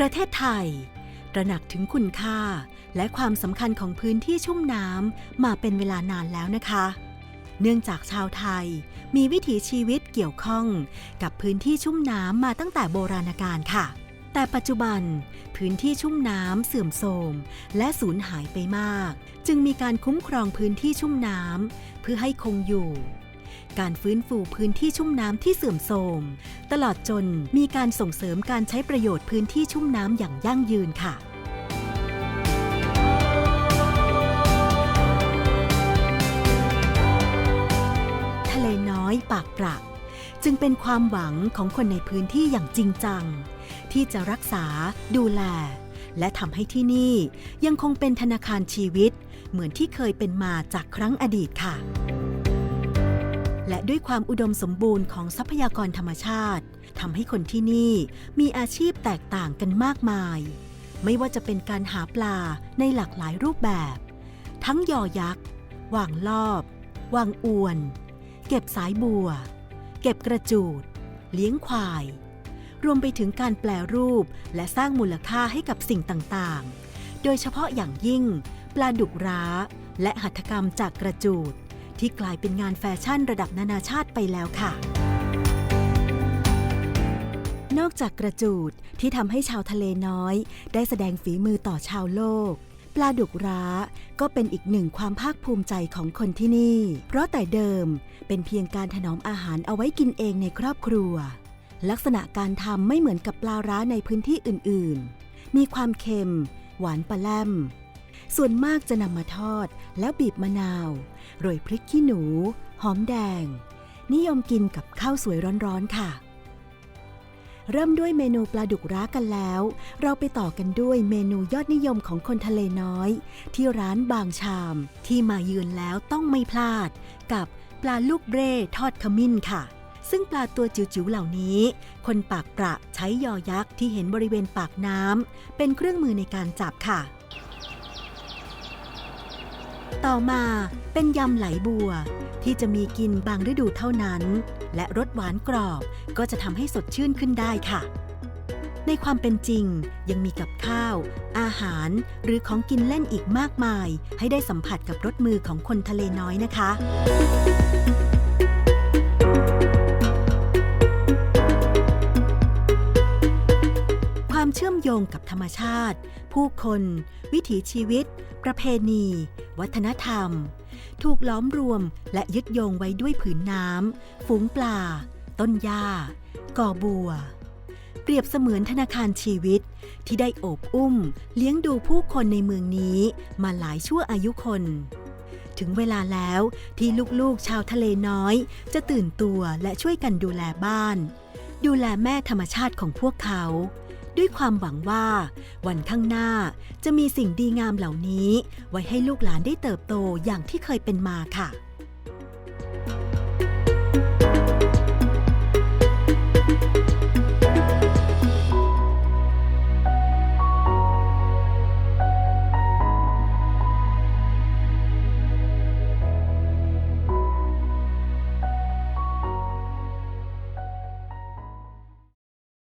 ประเทศไทย ตระหนักถึงคุณค่า และความสำคัญของพื้นที่ชุ่มน้ำมาเป็นเวลานานแล้วนะคะ เนื่องจากชาวไทยมีวิถีชีวิตเกี่ยวข้องกับพื้นที่ชุ่มน้ำมาตั้งแต่โบราณกาลค่ะ แต่ปัจจุบันพื้นที่ชุ่มน้ำเสื่อมโทรมและสูญหายไปมาก จึงมีการคุ้มครองพื้นที่ชุ่มน้ำเพื่อให้คงอยู่ การฟื้นฟูพื้นที่ชุ่มน้ำที่เสื่อมโทรม ตลอดจนมีการส่งเสริมการใช้ประโยชน์พื้นที่ชุ่มน้ำอย่างยั่งยืนค่ะทะเลน้อยปากปรักจึงเป็นความหวังของคนในพื้นที่อย่างจริงจัง ที่จะรักษา ดูแล และทำให้ที่นี่ยังคงเป็นธนาคารชีวิต เหมือนที่เคยเป็นมาจากครั้งอดีตค่ะ และด้วยความอุดมสมบูรณ์ของทรัพยากรธรรมชาติทำให้คนที่นี่มีอาชีพแตกต่างกันมากมาย ไม่ว่าจะเป็นการหาปลาในหลากหลายรูปแบบ ทั้งยอยักษ์วางลอบวางอวน เก็บสายบัว เก็บกระจูด เลี้ยงควาย รวมไปถึงการแปลรูปและสร้างมูลค่าให้กับสิ่งต่างๆ โดยเฉพาะอย่างยิ่ง ปลาดุกร้า และหัตถกรรมจากกระจูด ที่กลายเป็นงานแฟชั่นระดับนานาชาติไปแล้วค่ะ นอกจากกระจูดที่ทำให้ชาวทะเลน้อย ได้แสดงฝีมือต่อชาวโลก ปลาดุกร้าก็เป็นอีกหนึ่งความภาคภูมิใจของคนที่นี่ เพราะแต่เดิมเป็นเพียงการถนอมอาหารเอาไว้กินเองในครอบครัว ลักษณะการทำไม่เหมือนกับปลาร้าในพื้นที่อื่น ๆ มีความเค็ม หวานปลาแลม ส่วนมากจะนำมาทอดแล้วบีบมะนาว โรยพริกขี้หนู หอมแดง นิยมกินกับข้าวสวยร้อนๆค่ะ เริ่มด้วยเมนูปลาดุกร้ากันแล้ว เราไปต่อกันด้วยเมนูยอดนิยมของคนทะเลน้อย ที่ร้านบางชาม ที่มาเยือนแล้วต้องไม่พลาด กับปลาลูกเร่ทอดขมิ้นค่ะซึ่งปลาตัวจิ๋วๆเหล่านี้ คนปากประใช้ยอยักษ์ที่เห็นบริเวณปากน้ำเป็นเครื่องมือในการจับค่ะ ต่อมาเป็นยำไหลบัว ที่จะมีกินบางฤดูเท่านั้น และรสหวานกรอบก็จะทำให้สดชื่นขึ้นได้ค่ะ ในความเป็นจริงยังมีกับข้าว อาหารหรือของกินเล่นอีกมากมาย ให้ได้สัมผัสกับรสมือของคนทะเลน้อยนะคะ ความเชื่อมโยงกับธรรมชาติ ผู้คน วิถีชีวิต ประเพณี วัฒนธรรม ถูกล้อมรวมและยึดโยงไว้ด้วยผืนน้ำ ฝูงปลา ต้นหญ้า ก่อบัว เปรียบเสมือนธนาคารชีวิตที่ได้โอบอุ้ม เลี้ยงดูผู้คนในเมืองนี้มาหลายชั่วอายุคน ถึงเวลาแล้วที่ลูกๆชาวทะเลน้อย จะตื่นตัวและช่วยกันดูแลบ้าน ดูแลแม่ธรรมชาติของพวกเขา ด้วยความหวังว่า วันข้างหน้าจะมีสิ่งดีงามเหล่านี้ ไว้ให้ลูกหลานได้เติบโตอย่างที่เคยเป็นมาค่ะ